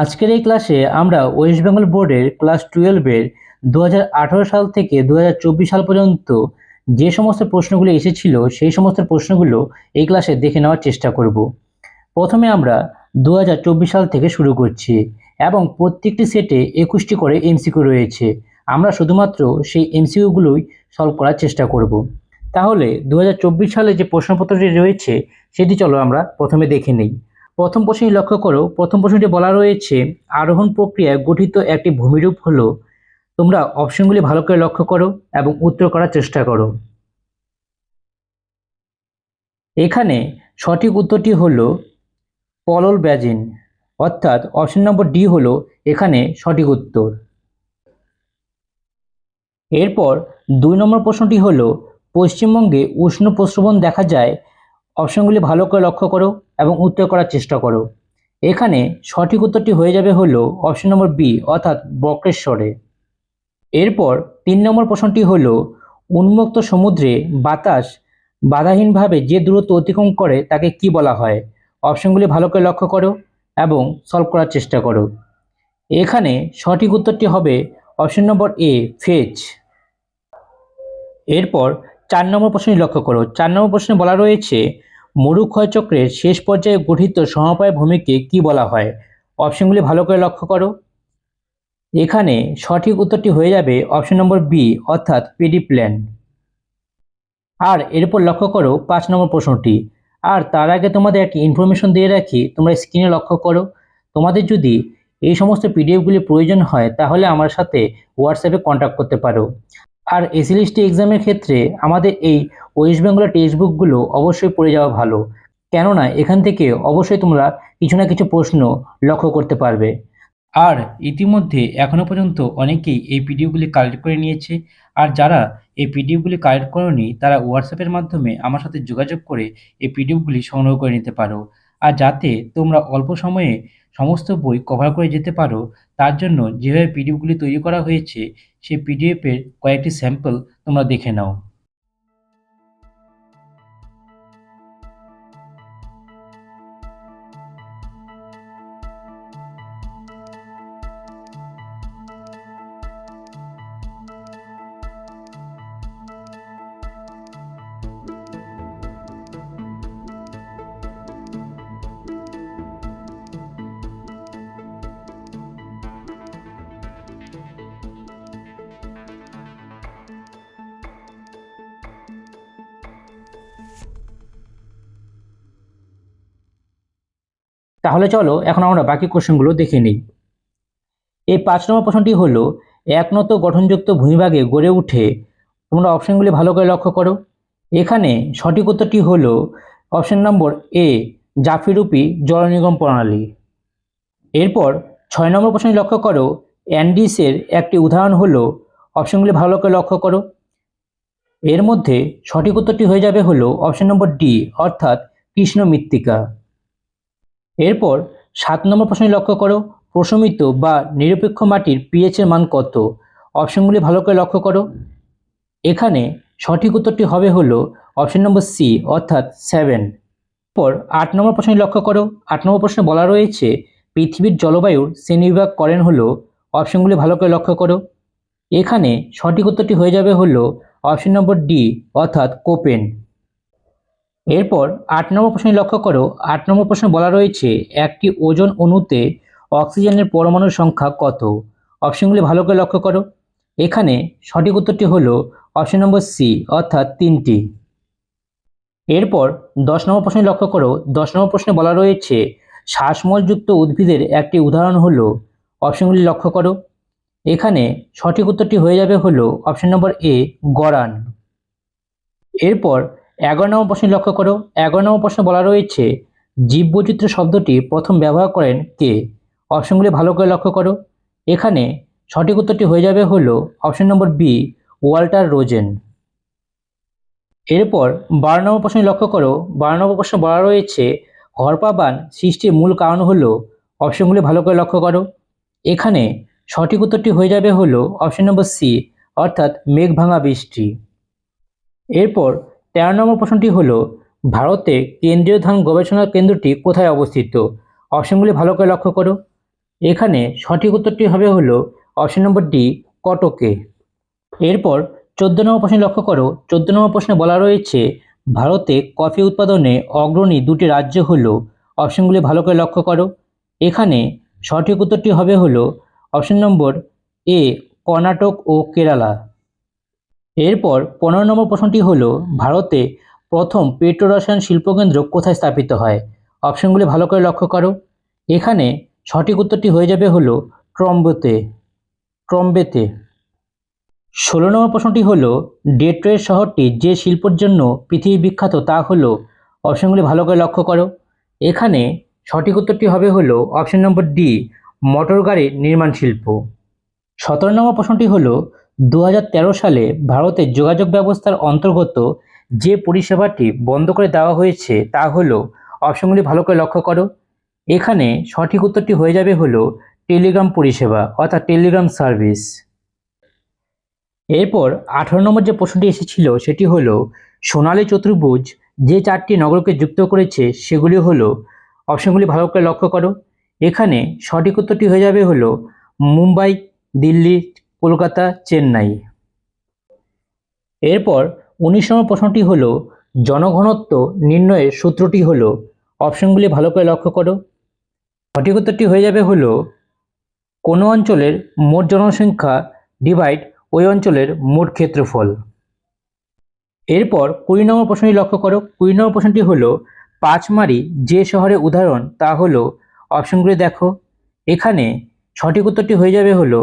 আজকের এই ক্লাসে আমরা ওয়েস্ট বেঙ্গল বোর্ডের ক্লাস টুয়েলভের দু হাজার আঠেরো সাল থেকে দু হাজার চব্বিশ সাল পর্যন্ত যে সমস্ত প্রশ্নগুলো এসেছিল, সেই সমস্ত প্রশ্নগুলো এই ক্লাসে দেখে নেওয়ার চেষ্টা করব। প্রথমে আমরা দু হাজার চব্বিশ সাল থেকে শুরু করছি এবং প্রত্যেকটি সেটে একুশটি করে এমসিকিউ রয়েছে। আমরা শুধুমাত্র সেই এমসিকিউগুলোই সলভ করার চেষ্টা করব। তাহলে দু হাজার চব্বিশ সালে যে প্রশ্নপত্রটি রয়েছে, সেটি চলো আমরা প্রথমে দেখে নিই। প্রথম প্রশ্নটি লক্ষ্য করো। প্রথম প্রশ্নটি বলা রয়েছে, আরোহণ প্রক্রিয়ায় গঠিত একটি ভূমিরূপ হলো, তোমরা অপশনগুলি ভালো করে লক্ষ্য করো এবং উত্তর করার চেষ্টা করো। এখানে সঠিক উত্তরটি হল পলল ব্যাজিন, অর্থাৎ অপশন নম্বর ডি হল এখানে সঠিক উত্তর। এরপর দুই নম্বর প্রশ্নটি হলো, পশ্চিমবঙ্গে উষ্ণ প্রস্রবণ দেখা যায় অপশনগুলি ভালো করে লক্ষ্য করো এবং উত্তর করার চেষ্টা করো। এখানে সঠিক উত্তরটি হয়ে যাবে হলো অপশন নম্বর বি অর্থাৎ বক্রেশ্বরে। এরপর তিন নম্বর প্রশ্নটি হল, উন্মুক্ত সমুদ্রে বাতাস বাধাহীনভাবে যে দূরত্ব অতিক্রম করে তাকে কি বলা হয়? অপশনগুলি ভালো করে লক্ষ্য করো এবং সলভ করার চেষ্টা করো। এখানে সঠিক উত্তরটি হবে অপশন নম্বর এ ফেজ। এরপর চার নম্বর প্রশ্নটি লক্ষ্য করো। চার নম্বর প্রশ্নে বলা রয়েছে মরু ক্ষয়চক্রের শেষ পর্যায়ে গঠিত সমবায় ভূমিকে কি বলা হয়? অপশনগুলি ভালো করে লক্ষ্য করো। এখানে সঠিক উত্তরটি হয়ে যাবে অপশন নম্বর বি, অর্থাৎ পিডি প্ল্যান। আর এরপর লক্ষ্য করো পাঁচ নম্বর প্রশ্নটি। আর তার আগে তোমাদের একটি ইনফরমেশন দিয়ে রাখি, তোমরা স্ক্রিনে লক্ষ্য করো। তোমাদের যদি এই সমস্ত পিডিএফগুলি প্রয়োজন হয়, তাহলে আমার সাথে হোয়াটসঅ্যাপে কন্ট্যাক্ট করতে পারো। আর এসিলিস্টি এক্সামের ক্ষেত্রে আমাদের এই ওয়েস্ট বেঙ্গলের টেক্সট বুকগুলো অবশ্যই পড়ে যাওয়া ভালো। কেননা এখান থেকে অবশ্যই তোমরা কিছু না কিছু প্রশ্ন লক্ষ্য করতে পারবে। আর ইতিমধ্যে এখনও পর্যন্ত অনেকেই এই পিডিএফগুলি কালেক্ট করে নিয়েছে। আর যারা এই পিডিএফগুলি কালেক্ট করনি, তারা হোয়াটসঅ্যাপের মাধ্যমে আমার সাথে যোগাযোগ করে এই পিডিএফগুলি সংগ্রহ করে নিতে পারো। আর যাতে তোমরা অল্প সময়ে সমস্ত বই কভার করে যেতে পারো। তার জন্য যেভাবে পিডিএফগুলি তৈরি করা হয়েছে, সেই পিডিএফের কয়েকটি স্যাম্পল তোমরা দেখে নাও। তাহলে চলো এখন আমরা বাকি কোশ্চেনগুলো দেখে নিই। এই পাঁচ নম্বর প্রশ্নটি হলো, একনত গঠনযুক্ত ভূমিভাগে গড়ে উঠে তোমরা অপশনগুলি ভালো করে লক্ষ্য করো। এখানে সঠিক উত্তরটি হলো, অপশন নম্বর এ, জাফিরূপী জল নিগম প্রণালী। এরপর ছয় নম্বর প্রশ্নটি লক্ষ্য করো, অ্যান্ডিসের একটি উদাহরণ হলো, অপশনগুলি ভালো করে লক্ষ্য করো। এর মধ্যে সঠিক উত্তরটি হয়ে যাবে হলো, অপশন নম্বর ডি, অর্থাৎ কৃষ্ণ মৃত্তিকা এরপর সাত নম্বর প্রশ্নে লক্ষ্য করো। প্রশমিত বা নিরপেক্ষ মাটির পিএইচ এর মান কত? অপশনগুলি ভালো করে লক্ষ্য করো। এখানে সঠিক উত্তরটি হবে হলো অপশন নম্বর সি অর্থাৎ সেভেন পর আট নম্বর প্রশ্নে লক্ষ্য করো। আট নম্বর প্রশ্নে বলা রয়েছে পৃথিবীর জলবায়ুর শ্রেণীবিভাগ করেন হলো। অপশনগুলি ভালো করে লক্ষ্য করো। এখানে সঠিক উত্তরটি হয়ে যাবে হলো অপশন নম্বর ডি অর্থাৎ কোপেন। এরপর আট নম্বর প্রশ্নে লক্ষ্য করো। আট নম্বর প্রশ্নে বলা রয়েছে, একটি ওজন অণুতে অক্সিজেনের পরমাণুর সংখ্যা কত? অপশনগুলি ভালো করে লক্ষ্য করো। এখানে সঠিক উত্তরটি হলো অপশন নম্বর সি অর্থাৎ তিনটি। এরপর দশ নম্বর প্রশ্নে লক্ষ্য করো। দশ নম্বর প্রশ্নে বলা রয়েছে, শ্বাসমূলযুক্ত উদ্ভিদের একটি উদাহরণ হলো, অপশনগুলি লক্ষ্য করো। এখানে সঠিক উত্তরটি হয়ে যাবে হলো অপশন নম্বর এ গরান এরপর এগারো নম্বর প্রশ্ন লক্ষ্য করো। এগারো নম্বর প্রশ্ন বলা রয়েছে, জীববৈচিত্র্য শব্দটি প্রথম ব্যবহার করেন কে? অপশনগুলি ভালো করে লক্ষ্য করো। এখানে সঠিক উত্তরটি হয়ে যাবে হলো option number B, Walter Rosen. এরপর বারো নম্বর প্রশ্নে লক্ষ্য করো। বারো নম্বর প্রশ্নে বলা রয়েছে হরপা বান সৃষ্টির মূল কারণ হলো, অপশনগুলি ভালো করে লক্ষ্য করো। এখানে সঠিক উত্তরটি হয়ে যাবে হলো অপশন নম্বর সি, অর্থাৎ মেঘ ভাঙা বৃষ্টি। এরপর তেরো নম্বর প্রশ্নটি হল, ভারতে কেন্দ্রীয় ধান গবেষণা কেন্দ্রটি কোথায় অবস্থিত? অপশনগুলি ভালো করে লক্ষ্য করো। এখানে সঠিক উত্তরটি হবে হলো, অপশন নম্বর ডি, কটকে। এরপর চোদ্দ নম্বর প্রশ্নে লক্ষ্য করো। চোদ্দ নম্বর প্রশ্নে বলা রয়েছে, ভারতে কফি উৎপাদনে অগ্রণী দুটি রাজ্য হল, অপশনগুলি ভালো করে লক্ষ্য করো। এখানে সঠিক উত্তরটি হবে হলো, অপশন নম্বর এ, কর্ণাটক ও কেরালা। এরপর পনেরো নম্বর প্রশ্নটি হলো, ভারতে প্রথম পেট্রোরসায়ন শিল্পকেন্দ্র কোথায় স্থাপিত হয়? অপশনগুলি ভালো করে লক্ষ্য করো। এখানে সঠিক উত্তরটি হয়ে যাবে হলো, ট্রম্বোতে। ট্রম্বেতে। ষোলো নম্বর প্রশ্নটি হলো ডেট্রয়েট শহরটি যে শিল্পের জন্য পৃথিবী বিখ্যাত তা হলো, অপশনগুলি ভালো করে লক্ষ্য করো। এখানে সঠিক উত্তরটি হবে হলো, অপশন নম্বর ডি, মোটর গাড়ির নির্মাণ শিল্প। সতেরো নম্বর প্রশ্নটি হলো দু হাজার তেরো সালে ভারতের যোগাযোগ ব্যবস্থার অন্তর্গত যে পরিষেবাটি বন্ধ করে দেওয়া হয়েছে তা হলো, অপশনগুলি ভালো করে লক্ষ্য করো। এখানে সঠিক উত্তরটি হয়ে যাবে হলো, টেলিগ্রাম পরিষেবা অর্থাৎ টেলিগ্রাম সার্ভিস। এরপর আঠারো নম্বর যে প্রশ্নটি এসেছিল সেটি হলো, সোনালী চতুর্ভুজ যে চারটি নগরকে যুক্ত করেছে সেগুলি হলো, অপশনগুলি ভালো করে লক্ষ্য করো। এখানে সঠিক উত্তরটি হয়ে যাবে হলো, মুম্বাই, দিল্লি কলকাতা, চেন্নাই। এরপর উনিশ নম্বর প্রশ্নটি হলো, জনঘনত্ব নির্ণয়ের সূত্রটি হলো, অপশনগুলি ভালো করে লক্ষ্য করো। সঠিক উত্তরটি হয়ে যাবে হলো, কোনো অঞ্চলের মোট জনসংখ্যা ডিভাইড ওই অঞ্চলের মোট ক্ষেত্রফল। এরপর কুড়ি নম্বর প্রশ্নটি লক্ষ্য করো। কুড়ি নম্বর প্রশ্নটি হলো, পাঁচমারি যে শহরের উদাহরণ তা হলো, অপশনগুলি দেখো। এখানে সঠিক উত্তরটি হয়ে যাবে হলো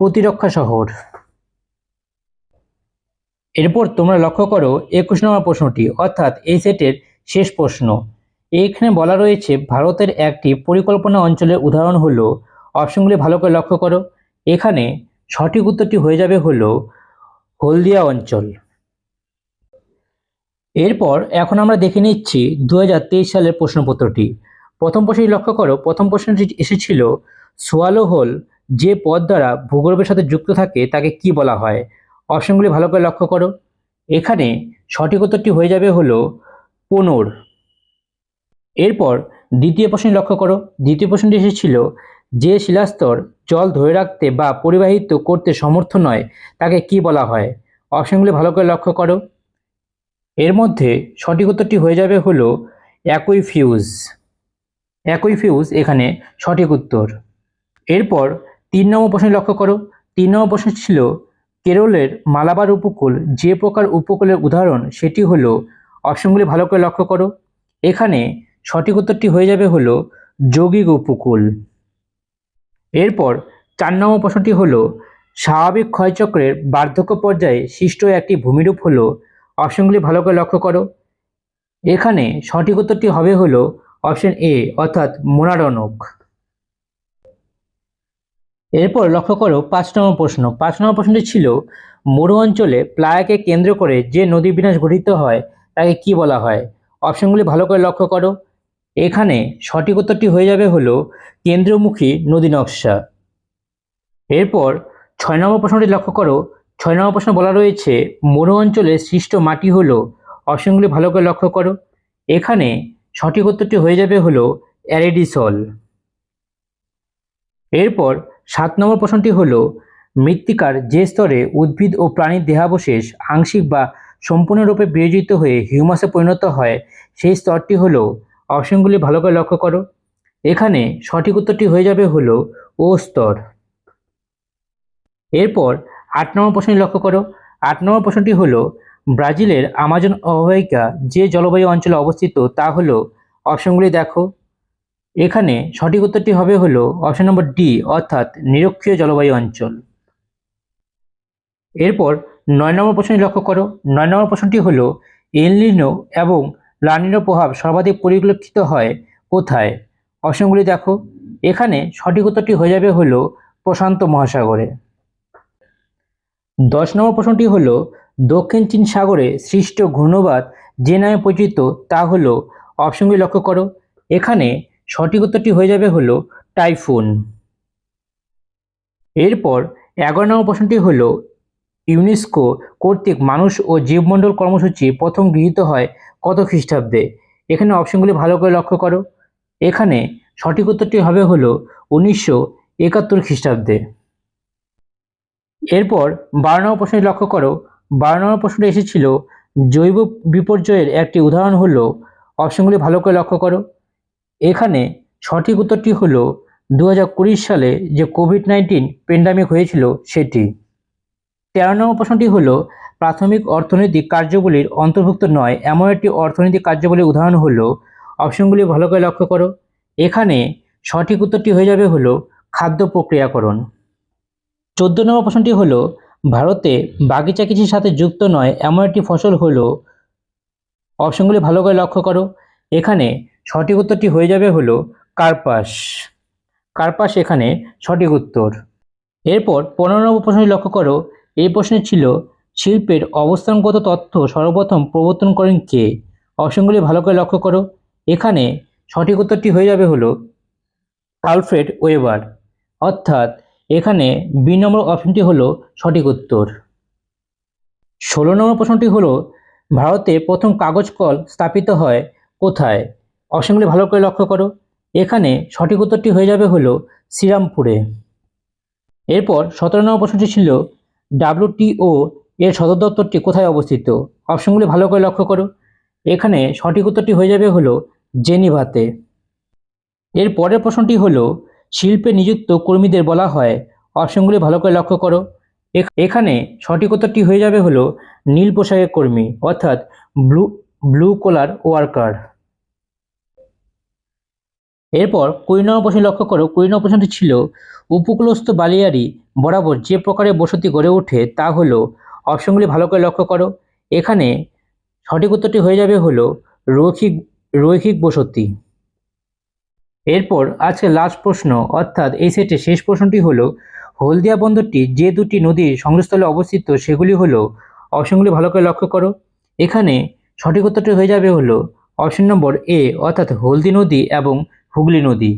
প্রতিরক্ষা শহর। এরপর তোমরা লক্ষ্য করো একুশ নম্বর প্রশ্নটি, অর্থাৎ এই সেটের শেষ প্রশ্ন। এইখানে বলা রয়েছে, ভারতের একটি পরিকল্পনা অঞ্চলের উদাহরণ হলো, অপশনগুলি ভালো করে লক্ষ্য করো। এখানে সঠিক উত্তরটি হয়ে যাবে হলো, হলদিয়া অঞ্চল। এরপর এখন আমরা দেখে নিচ্ছি দু হাজার তেইশ সালের প্রশ্নপত্রটি। প্রথম প্রশ্নটি লক্ষ্য করো, প্রথম প্রশ্নটি এসেছিল, সোয়ালো হোল যে পদ দ্বারা ভূগর্ভের সাথে যুক্ত থাকে, তাকে কি বলা হয়? অপশনগুলি ভালো করে লক্ষ্য করো। এখানে সঠিক উত্তরটি হয়ে যাবে হলো পুনর। এরপর দ্বিতীয় প্রশ্ন লক্ষ্য করো। দ্বিতীয় প্রশ্নটি এসেছিল, যে শিলাস্তর জল ধরে রাখতে বা পরিবাহিত করতে সমর্থ নয়, তাকে কি বলা হয়? অপশনগুলি ভালো করে লক্ষ্য করো। এর মধ্যে সঠিক উত্তরটি হয়ে যাবে হলো একই ফিউজ একই ফিউজ এখানে সঠিক উত্তর। এরপর তিন নম্বর প্রশ্ন লক্ষ্য করো। তিন নম্বর প্রশ্ন ছিল, কেরলের মালাবার উপকূল যে প্রকার উপকূলের উদাহরণ, সেটি হলো অপশনগুলি ভালো করে লক্ষ্য করো। এখানে সঠিক উত্তরটি হয়ে যাবে হলো যৌগিক উপকূল। এরপর চার নম্বর প্রশ্নটি হলো, স্বাভাবিক ক্ষয়চক্রের বার্ধক্য পর্যায়ে সৃষ্ট একটি ভূমিরূপ হলো, অপশনগুলি ভালো করে লক্ষ্য করো। এখানে সঠিক উত্তরটি হবে হলো অপশন এ, অর্থাৎ মোনারনক এরপর লক্ষ্য করো পাঁচ নম্বর প্রশ্ন। পাঁচ নম্বর প্রশ্নটি ছিল, মরু অঞ্চলে প্লায়াকে কেন্দ্র করে যে নদী বিনাশ গঠিত হয়, তাকে কি বলা হয়? অপশনগুলি ভালো করে লক্ষ্য করো। এখানে সঠিক উত্তরটি হয়ে যাবে হলো, কেন্দ্রমুখী নদী নকশা। এরপর ছয় নম্বর প্রশ্নটি লক্ষ্য করো। ছয় নম্বর প্রশ্ন বলা রয়েছে, মরু অঞ্চলে সৃষ্ট মাটি হলো, অপশনগুলি ভালো করে লক্ষ্য করো। এখানে সঠিক উত্তরটি হয়ে যাবে হলো, অ্যারেডিসল। এরপর সাত নম্বর প্রশ্নটি হল, মৃত্তিকার যে স্তরে উদ্ভিদ ও প্রাণীর দেহাবশেষ আংশিক বা সম্পূর্ণরূপে বিয়োজিত হয়ে হিউমাসে পরিণত হয়, সেই স্তরটি হল অপশনগুলি ভালো করে লক্ষ্য করো। এখানে সঠিক উত্তরটি হয়ে যাবে হলো, ও স্তর। এরপর আট নম্বর প্রশ্নটি লক্ষ্য করো। আট নম্বর প্রশ্নটি হলো, ব্রাজিলের আমাজন অববাহিকা যে জলবায়ু অঞ্চলে অবস্থিত তা হলো অপশনগুলি দেখো। এখানে সঠিক উত্তরটি হবে হলো অপশন নম্বর ডি অর্থাৎ নিরক্ষীয় জলবায়ু অঞ্চল। এরপর নয় নম্বর প্রশ্নটি লক্ষ্য করো। নয় নম্বর প্রশ্নটি হলো, এলনিনো এবং লানিনো প্রভাব সর্বাধিক পরিলক্ষিত হয় কোথায়? অপশনগুলি দেখো। এখানে সঠিক উত্তরটি হয়ে যাবে হলো প্রশান্ত মহাসাগরে। দশ নম্বর প্রশ্নটি হলো, দক্ষিণ চীন সাগরে সৃষ্ট ঘূর্ণবাদ যে নামে পরিচিত তা হলো, অপশনগুলি লক্ষ্য করো। এখানে সঠিক উত্তরটি হয়ে যাবে হলো টাইফুন। এরপর এগারো নম্বর প্রশ্নটি হলো, ইউনেস্কো কর্তৃক মানুষ ও জীবমণ্ডল কর্মসূচি প্রথম গৃহীত হয় কত খ্রিস্টাব্দে? এখানে অপশনগুলি ভালো করে লক্ষ্য করো। এখানে সঠিক উত্তরটি হবে হলো উনিশশো একাত্তর খ্রিস্টাব্দে। এরপর বারো নম্বর প্রশ্নটি লক্ষ্য করো। বারো নম্বর প্রশ্নটি এসেছিল জৈব বিপর্যয়ের একটি উদাহরণ হলো, অপশনগুলি ভালো করে লক্ষ্য করো। এখানে সঠিক উত্তরটি হল দু হাজার কুড়ি সালে যে কোভিড নাইন্টিন পেন্ডামিক হয়েছিল সেটি। তেরো নম্বর প্রশ্নটি হল, প্রাথমিক অর্থনৈতিক কার্যবলীর অন্তর্ভুক্ত নয়, এমন একটি অর্থনৈতিক কার্যবলীর উদাহরণ হলো, অপশনগুলি ভালো করে লক্ষ্য করো। এখানে সঠিক উত্তরটি হয়ে যাবে হলো খাদ্য প্রক্রিয়াকরণ। চোদ্দ নম্বর প্রশ্নটি হলো, ভারতে বাগিচা কৃষির সাথে যুক্ত নয়, এমন একটি ফসল হলো, অপশনগুলি ভালো করে লক্ষ্য করো। এখানে সঠিক উত্তরটি হয়ে যাবে হলো কার্পাস। কার্পাস এখানে সঠিক উত্তর। এরপর পনেরো নম্বর প্রশ্নটি লক্ষ্য করো। এই প্রশ্নে ছিল, শিল্পের অবস্থানগত তথ্য সর্বপ্রথম প্রবর্তন করেন কে? অপশনগুলি ভালো করে লক্ষ্য করো। এখানে সঠিক উত্তরটি হয়ে যাবে হলো আলফ্রেড ওয়েবার। অর্থাৎ এখানে বি নম্বর অপশনটি হলো সঠিক উত্তর। ষোলো নম্বর প্রশ্নটি হলো, ভারতে প্রথম কাগজ কল স্থাপিত হয় কোথায়? অপশনগুলি ভালো করে লক্ষ্য করো, এখানে সঠিক উত্তরটি হয়ে যাবে হলো শ্রীরামপুরে। এরপর সতেরো নম্বর প্রশ্নটি ছিল ডাব্লিউটিও এর সদর দপ্তরটি কোথায় অবস্থিত? অপশনগুলি ভালো করে লক্ষ্য করো, এখানে সঠিক উত্তরটি হয়ে যাবে হলো জেনিভাতে। এর পরের প্রশ্নটি হলো, শিল্পে নিযুক্ত কর্মীদের বলা হয় অপশনগুলি ভালো করে লক্ষ্য করো, এখ- এখানে সঠিক উত্তরটি হয়ে যাবে হলো নীল পোশাকের কর্মী, অর্থাৎ ব্লু ব্লু কোলার ওয়ার্কার। এরপর কুড়ি নম্বর প্রশ্ন লক্ষ্য করো, কুড়ি নম্বর প্রশ্নটি ছিল, উপকূলস্থ বালিয়ারি বরাবর যে প্রকারের বসতি গড়ে ওঠে তা হলো, অপশনগুলি ভালো করে লক্ষ্য করো, এখানে সঠিক উত্তরটি হয়ে যাবে হলো রৈখিক রৈখিক বসতি। এরপর আজকে লাস্ট প্রশ্ন, অর্থাৎ এই সেটের শেষ প্রশ্নটি হলো, হলদিয়া বন্দরটি যে দুটি নদীর সংযোগস্থলে অবস্থিত সেগুলি হলো, অপশনগুলি ভালো করে লক্ষ্য করো, এখানে সঠিক উত্তরটি হয়ে যাবে হলো, অপশন নম্বর এ অর্থাৎ হলদি নদী এবং হুগলি নদী।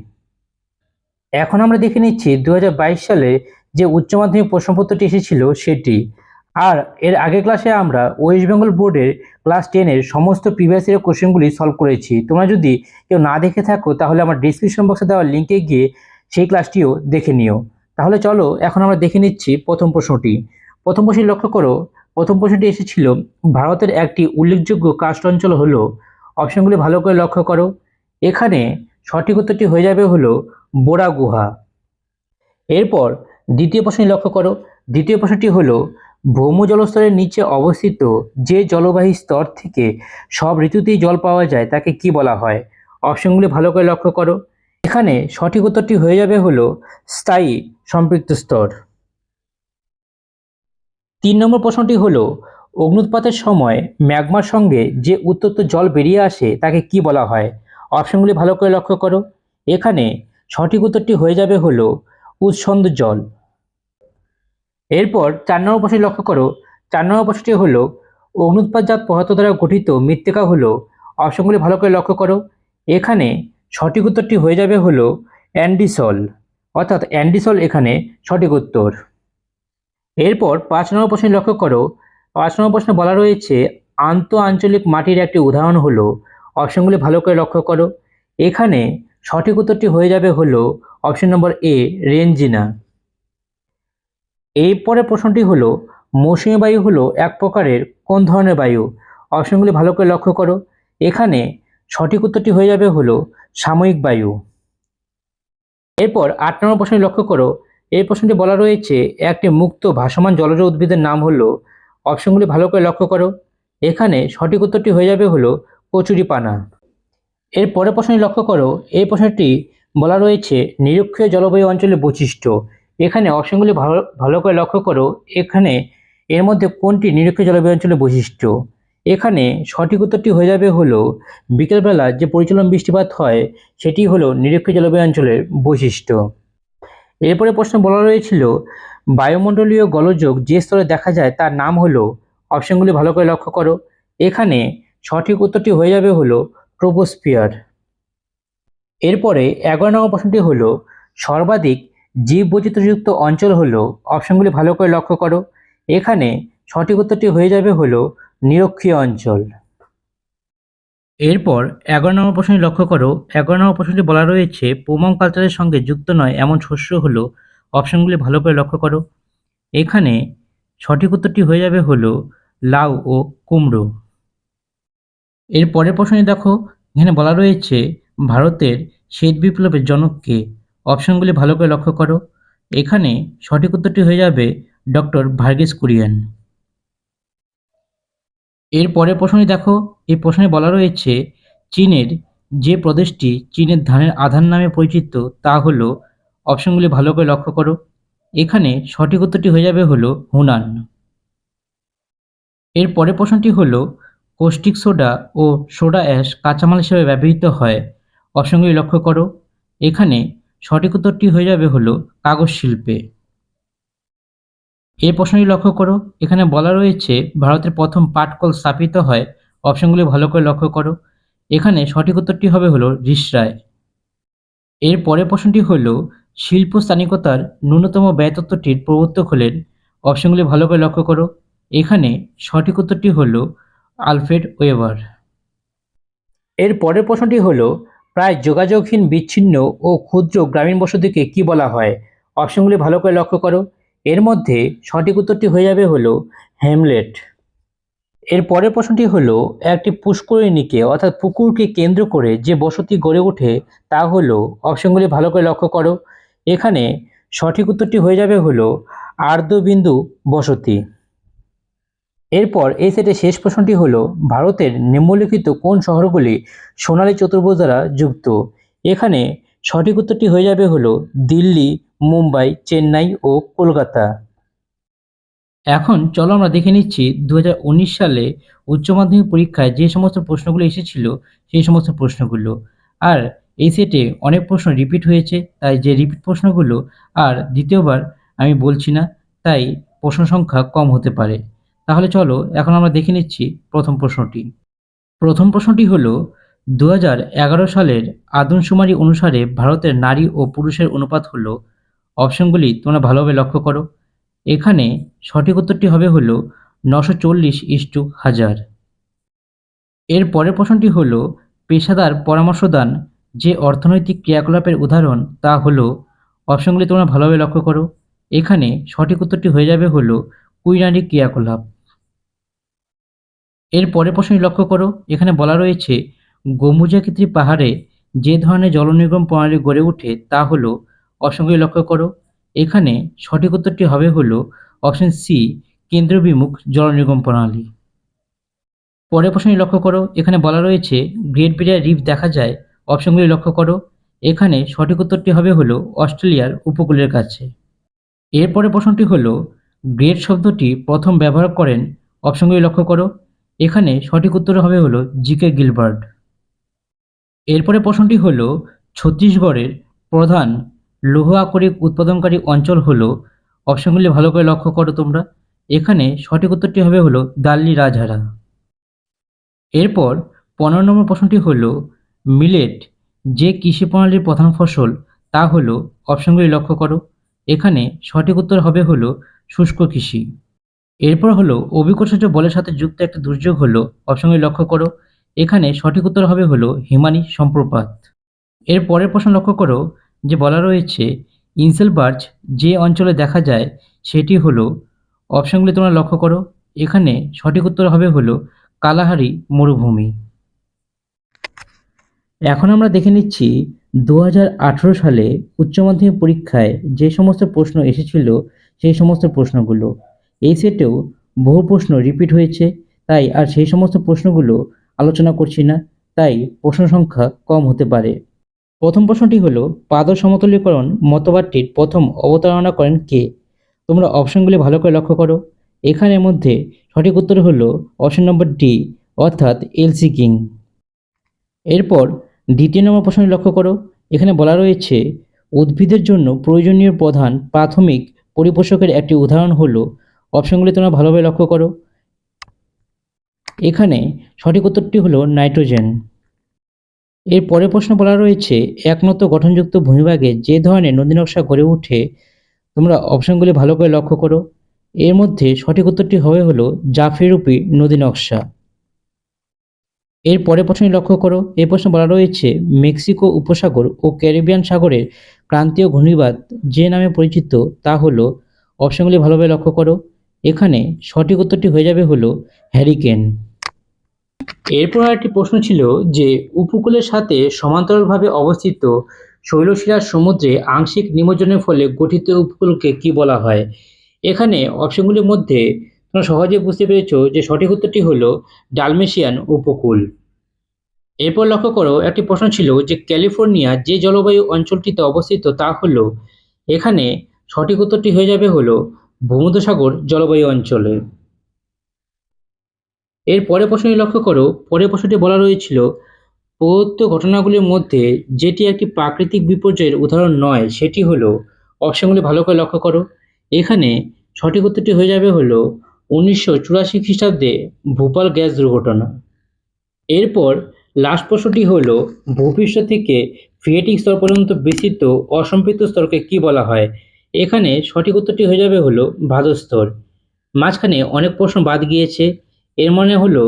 এখন আমরা দেখে নিচ্ছি দু হাজার বাইশ সালে যে উচ্চ মাধ্যমিক প্রশ্নপত্রটি এসেছিল সেটি। আর এর আগের ক্লাসে আমরা ওয়েস্ট বেঙ্গল বোর্ডের ক্লাস টেনের সমস্ত প্রিভিয়াস ইয়ার কোশ্চেনগুলি সলভ করেছি। তোমরা যদি কেউ না দেখে থাকো, তাহলে আমার ডিসক্রিপশন বক্সে দেওয়া লিঙ্কে গিয়ে সেই ক্লাসটিও দেখে নিও। তাহলে চলো, এখন আমরা দেখে নিচ্ছি প্রথম প্রশ্নটি। প্রথম প্রশ্নটি লক্ষ্য করো। প্রথম প্রশ্নটি এসেছিল, ভারতের একটি উল্লেখযোগ্য কাস্ট অঞ্চল হলো অপশনগুলি ভালো করে লক্ষ্য করো। এখানে সঠিক উত্তরটি হয়ে যাবে হলো বোরা গুহা। এরপর দ্বিতীয় প্রশ্নটি লক্ষ্য করো। দ্বিতীয় প্রশ্নটি হলো, ভৌম জলস্তরের নিচে অবস্থিত যে জলবাহী স্তর থেকে সব ঋতুতেই জল পাওয়া যায় তাকে কি বলা হয়? অপশনগুলি ভালো করে লক্ষ্য করো। এখানে সঠিক উত্তরটি হয়ে যাবে হলো স্থায়ী সম্পৃক্ত স্তর। তিন নম্বর প্রশ্নটি হলো, অগ্নুৎপাতের সময় ম্যাগমার সঙ্গে যে উত্তপ্ত জল বেরিয়ে আসে তাকে কি বলা হয়? অপশনগুলি ভালো করে লক্ষ্য করো। এখানে সঠিক উত্তরটি হয়ে যাবে হলো উৎসন্দ জল। এরপর চার নম্বর প্রশ্নটি লক্ষ্য করো। চার নম্বর প্রশ্নটি হলো অগ্নুৎপাতজাত পদার্থ দ্বারা গঠিত মৃত্তিকা হলো অপশনগুলি ভালো করে লক্ষ্য করো। এখানে সঠিক উত্তরটি হয়ে যাবে হলো অ্যান্ডিসল, অর্থাৎ অ্যান্ডিসল এখানে সঠিক উত্তর। এরপর পাঁচ নম্বর প্রশ্নে লক্ষ্য করো। পাঁচ নম্বর প্রশ্নে বলা রয়েছে আন্ত আঞ্চলিক মাটির একটি উদাহরণ হলো অপশনগুলি ভালো করে লক্ষ্য করো। এখানে সঠিক উত্তরটি হয়ে যাবে হলো অপশন নম্বর এ রেঞ্জিনা এই পরের প্রশ্নটি হলো, মৌসুমী বায়ু হলো এক প্রকারের কোন ধরনের বায়ু? অপশনগুলি ভালো করে লক্ষ্য করো। এখানে সঠিক উত্তরটি হয়ে যাবে হলো সাময়িক বায়ু। এরপর আট নম্বর প্রশ্নে লক্ষ্য করো। এই প্রশ্নটি বলা রয়েছে একটি মুক্ত ভাসমান জলজ উদ্ভিদের নাম হলো অপশনগুলি ভালো করে লক্ষ্য করো। এখানে সঠিক উত্তরটি হয়ে যাবে হলো কচুরিপানা। এর পরের প্রশ্নটি লক্ষ্য করো। এই প্রশ্নটি বলা রয়েছে, নিরক্ষীয় জলবায়ু অঞ্চলের বৈশিষ্ট্য। এখানে অপশনগুলি ভালো ভালো করে লক্ষ্য করো। এখানে এর মধ্যে কোনটি নিরক্ষীয় জলবায়ু অঞ্চলের বৈশিষ্ট্য? এখানে সঠিক উত্তরটি হয়ে যাবে হলো, বিকেলবেলা যে পরিচালন বৃষ্টিপাত হয়, সেটি হলো নিরক্ষীয় জলবায়ু অঞ্চলের বৈশিষ্ট্য। এরপরে প্রশ্ন বলা রয়েছিল, বায়ুমণ্ডলীয় গোলযোগ যে স্তরে দেখা যায় তার নাম হলো, অপশনগুলি ভালো করে লক্ষ্য করো। এখানে সঠিক উত্তরটি হয়ে যাবে হলো ট্রোপোস্ফিয়ার। এরপরে এগারো নম্বর প্রশ্নটি হলো, সর্বাধিক জীব বৈচিত্র্যযুক্ত অঞ্চল হলো অপশনগুলি ভালো করে লক্ষ্য করো। এখানে সঠিক উত্তরটি হয়ে যাবে হলো নিরক্ষীয় অঞ্চল। এরপর এগারো নম্বর প্রশ্নটি লক্ষ্য করো, এগারো নম্বর প্রশ্নটি বলা রয়েছে পোমং কালচারের সঙ্গে যুক্ত নয়, এমন শস্য হলো অপশনগুলি ভালো করে লক্ষ্য করো। এখানে সঠিক উত্তরটি হয়ে যাবে হলো লাউ ও কুমড়ো। এর পরের প্রশ্নে দেখো। এখানে বলা রয়েছে, ভারতের শ্বেত বিপ্লবের জনককে অপশনগুলি ভালো করে লক্ষ্য করো। এখানে সঠিক উত্তরটি হয়ে যাবে ডক্টর ভার্গিস কুরিয়ান। এর পরের প্রশ্নে দেখো। এই প্রশ্নে বলা রয়েছে, চীনের যে প্রদেশটি চীনের ধানের আধার নামে পরিচিত, তা হলো অপশনগুলি ভালো করে লক্ষ্য করো। এখানে সঠিক উত্তরটি হয়ে যাবে হলো হুনান। এর পরের প্রশ্নটি হলো কোস্টিক সোডা ও সোডা অ্যাশ কাঁচামাল হিসেবে ব্যবহৃত হয়। অপশনগুলি লক্ষ্য করো, এখানে সঠিক উত্তরটি হয়ে যাবে হলো কাগজ শিল্পে। এই প্রশ্নটি লক্ষ্য করো, এখানে বলা রয়েছে ভারতের প্রথম পাটকল স্থাপিত হয়। অপশনগুলি ভালো করে লক্ষ্য করো, এখানে সঠিক উত্তরটি হবে হলো রিসরায়। এর পরের প্রশ্নটি হল, শিল্প স্থানিকতার ন্যূনতম ব্যয়তত্ত্বটির প্রবর্তক হলেন। অপশনগুলি ভালো করে লক্ষ্য করো, এখানে সঠিক উত্তরটি হলো আলফ্রেড ওয়েবার এর পরের প্রশ্নটি হলো, প্রায় যোগাযোগহীন, বিচ্ছিন্ন ও ক্ষুদ্র গ্রামীণ বসতিকে কি বলা হয়? অপশনগুলি ভালো করে লক্ষ্য করো। এর মধ্যে সঠিক উত্তরটি হয়ে যাবে হলো হ্যামলেট। এর পরের প্রশ্নটি হলো, একটি পুষ্করিণীকে অর্থাৎ পুকুরকে কেন্দ্র করে যে বসতি গড়ে ওঠে তা হলো, অপশনগুলি ভালো করে লক্ষ্য করো। এখানে সঠিক উত্তরটি হয়ে যাবে হলো আর্দ্রবিন্দু বসতি। এরপর এই সেটের শেষ প্রশ্নটি হলো, ভারতের নিম্নলিখিত কোন শহরগুলি সোনালী চতুর্ভুজ দ্বারা যুক্ত? এখানে সঠিক উত্তরটি হয়ে যাবে হলো, দিল্লি, মুম্বাই, চেন্নাই ও কলকাতা। এখন চলো আমরা দেখে নিচ্ছি দু হাজার উনিশ সালে উচ্চ মাধ্যমিক পরীক্ষায় যে সমস্ত প্রশ্নগুলো এসেছিল, সেই সমস্ত প্রশ্নগুলো। আর এই সেটে অনেক প্রশ্ন রিপিট হয়েছে, তাই যে রিপিট প্রশ্নগুলো আর দ্বিতীয়বার আমি বলছি না, তাই প্রশ্ন সংখ্যা কম হতে পারে। তাহলে চলো এখন আমরা দেখে নিচ্ছি প্রথম প্রশ্নটি। প্রথম প্রশ্নটি হলো দু সালের আদমশুমারি অনুসারে ভারতের নারী ও পুরুষের অনুপাত হলো, অপশনগুলি তোমরা ভালোভাবে লক্ষ্য করো। এখানে সঠিক উত্তরটি হবে হলো, নশো চল্লিশ ইস্টু হাজার। এর পরের প্রশ্নটি হল, পেশাদার পরামর্শদান যে অর্থনৈতিক ক্রিয়াকলাপের উদাহরণ তা হলো, অপশনগুলি তোমরা ভালোভাবে লক্ষ্য করো। এখানে সঠিক উত্তরটি হয়ে যাবে হলো, কুইনারি ক্রিয়াকলাপ। এর পরের প্রশ্নটি লক্ষ্য করো। এখানে বলা রয়েছে গম্বুজাকৃতি পাহাড়ে যে ধরনের জলনির্গম প্রণালী গড়ে ওঠে তা হলো অপশনগুলি লক্ষ্য করো। এখানে সঠিক উত্তরটি হবে হলো অপশন সি, কেন্দ্রবিমুখ জলনির্গম প্রণালী। পরের প্রশ্নটি লক্ষ্য করো। এখানে বলা রয়েছে, গ্রেট বেরিয়ার রিফ দেখা যায়। অপশনগুলি লক্ষ্য করো। এখানে সঠিক উত্তরটি হবে হলো অস্ট্রেলিয়ার উপকূলের কাছে। এরপরে প্রশ্নটি হলো, গ্রেট শব্দটি প্রথম ব্যবহার করেন। অপশনগুলি লক্ষ্য করো। এখানে সঠিক উত্তর হবে হলো জিকে গিলবার্ট। এরপরে প্রশ্নটি হলো, ছত্তিশগড়ের প্রধান লৌহ আকরিক উৎপাদনকারী অঞ্চল হলো অপশনগুলি ভালো করে লক্ষ্য করো তোমরা। এখানে সঠিক উত্তরটি হবে হলো দাল্লি রাজহারা। এরপর পনেরো নম্বর প্রশ্নটি হলো, মিলেট যে কৃষি প্রণালীর প্রধান ফসল, তা হলো অপশনগুলি লক্ষ্য করো। এখানে সঠিক উত্তর হবে হলো শুষ্ক কৃষি। এরপর হলো, অভিকর্ষজ বলের সাথে যুক্ত একটা দুর্যোগ হলো অপশনগুলি লক্ষ্য করো। এখানে সঠিক উত্তর হবে হলো হিমানি সম্প্রপাত। এর পরের প্রশ্ন লক্ষ্য করো, যে বলা রয়েছে ইনসেলবার্চ যে অঞ্চলে দেখা যায়, সেটি হলো অপশনগুলি তোমরা লক্ষ্য করো, এখানে সঠিক উত্তর হবে হলো কালাহারি মরুভূমি। এখন আমরা দেখে নিচ্ছি দু হাজার আঠারো সালে উচ্চ মাধ্যমিক পরীক্ষায় যে সমস্ত প্রশ্ন এসেছিল, সেই সমস্ত প্রশ্নগুলো। এই সেটেও বহু প্রশ্ন রিপিট হয়েছে, তাই আর সেই সমস্ত প্রশ্নগুলো আলোচনা করছি না, তাই প্রশ্ন সংখ্যা কম হতে পারে। প্রথম প্রশ্নটি হলো পাদ সমতলীকরণ মতবাদটির প্রথম অবতারণা করেন কে? তোমরা অপশনগুলি ভালো করে লক্ষ্য করো। এখানের মধ্যে সঠিক উত্তর হলো অপশন নম্বর ডি অর্থাৎ এলসি কিং এরপর দ্বিতীয় নম্বর প্রশ্নটি লক্ষ্য করো। এখানে বলা রয়েছে, উদ্ভিদের জন্য প্রয়োজনীয় প্রধান প্রাথমিক পরিপোষকের একটি উদাহরণ হলো অপশনগুলি তোমরা ভালোভাবে লক্ষ্য করো। এখানে সঠিক উত্তরটি হলো নাইট্রোজেন। এর পরের প্রশ্ন বলা রয়েছে একমত গঠনযুক্ত ভূমিভাগে যে ধরনের নদী নকশা গড়ে ওঠে, তোমরা অপশনগুলি ভালো করে লক্ষ্য করো। এর মধ্যে সঠিক উত্তরটি হবে হলো জাফিরূপী নদী নকশা। এর পরের প্রশ্নটি লক্ষ্য করো এই প্রশ্ন বলা রয়েছে, মেক্সিকো উপসাগর ও ক্যারিবিয়ান সাগরের ক্রান্তীয় ঘূর্ণিবাদ যে নামে পরিচিত তা হলো, অপশনগুলি ভালোভাবে লক্ষ্য করো। এখানে সঠিক উত্তরটি হয়ে যাবে হলো হ্যারিকেন। এরপর একটি প্রশ্ন ছিল যে, উপকূলের সাথে সমান্তরালভাবে অবস্থিত শৈলশিলার সমুদ্রে আংশিক নিমজ্জনের ফলে গঠিত উপকূলকে কি বলা হয়? এখানে অপশনগুলির মধ্যে তোমরা সহজে বুঝতে পেরেছ যে সঠিক উত্তরটি হলো ডালমেশিয়ান উপকূল। এরপর লক্ষ্য করো, একটি প্রশ্ন ছিল যে, ক্যালিফোর্নিয়া যে জলবায়ু অঞ্চলটিতে অবস্থিত তা হলো, এখানে সঠিক উত্তরটি হয়ে যাবে হলো ভূমধ্যসাগর জলবায়ু অঞ্চলে। এর পরের প্রশ্নটি লক্ষ্য করো। পরের প্রশ্নটি বলা রয়েছিল, প্রদত্ত ঘটনাগুলির মধ্যে যেটি একটি প্রাকৃতিক বিপর্যয়ের উদাহরণ নয়, সেটি হলো, অপশনগুলি ভালো করে লক্ষ্য করো। এখানে সঠিক উত্তরটি হয়ে যাবে হলো, উনিশশো চুরাশি খ্রিস্টাব্দে ভোপাল গ্যাস দুর্ঘটনা। এরপর লাস্ট প্রশ্নটি হলো, ভূপৃষ্ঠ থেকে ফিয়েটিক স্তর পর্যন্ত বিস্তৃত অসম্পৃক্ত স্তরকে কি বলা হয়? এখানে সঠিক উত্তরটি হয়ে যাবে হলো ভাদস্তর মাঝখানে অনেক প্রশ্ন বাদ গিয়েছে। এর মানে হলো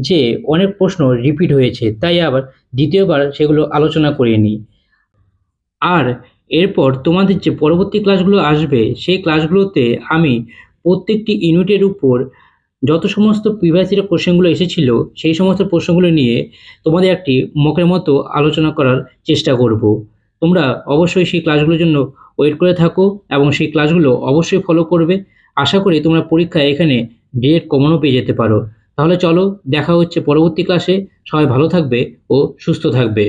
যে, অনেক প্রশ্ন রিপিট হয়েছে, তাই আবার দ্বিতীয়বার সেগুলো আলোচনা করে নিই আর এরপর তোমাদের যে পরবর্তী ক্লাসগুলো আসবে, সেই ক্লাসগুলোতে আমি প্রত্যেকটি ইউনিটের উপর যত সমস্ত প্রিভিয়াস কোশ্চেনগুলো এসেছিল, সেই সমস্ত প্রশ্নগুলো নিয়ে তোমাদের একটি মকের মতো আলোচনা করার চেষ্টা করব। তোমরা অবশ্যই সেই ক্লাসগুলোর জন্য ওয়েট করে থাকো এবং সেই ক্লাসগুলো অবশ্যই ফলো করবে। আশা করি তোমরা পরীক্ষায় এখানে ডিরেক্ট কমনও পেয়ে যেতে পারো। তাহলে চলো দেখা হচ্ছে পরবর্তী ক্লাসে সবাই ভালো থাকবে ও সুস্থ থাকবে।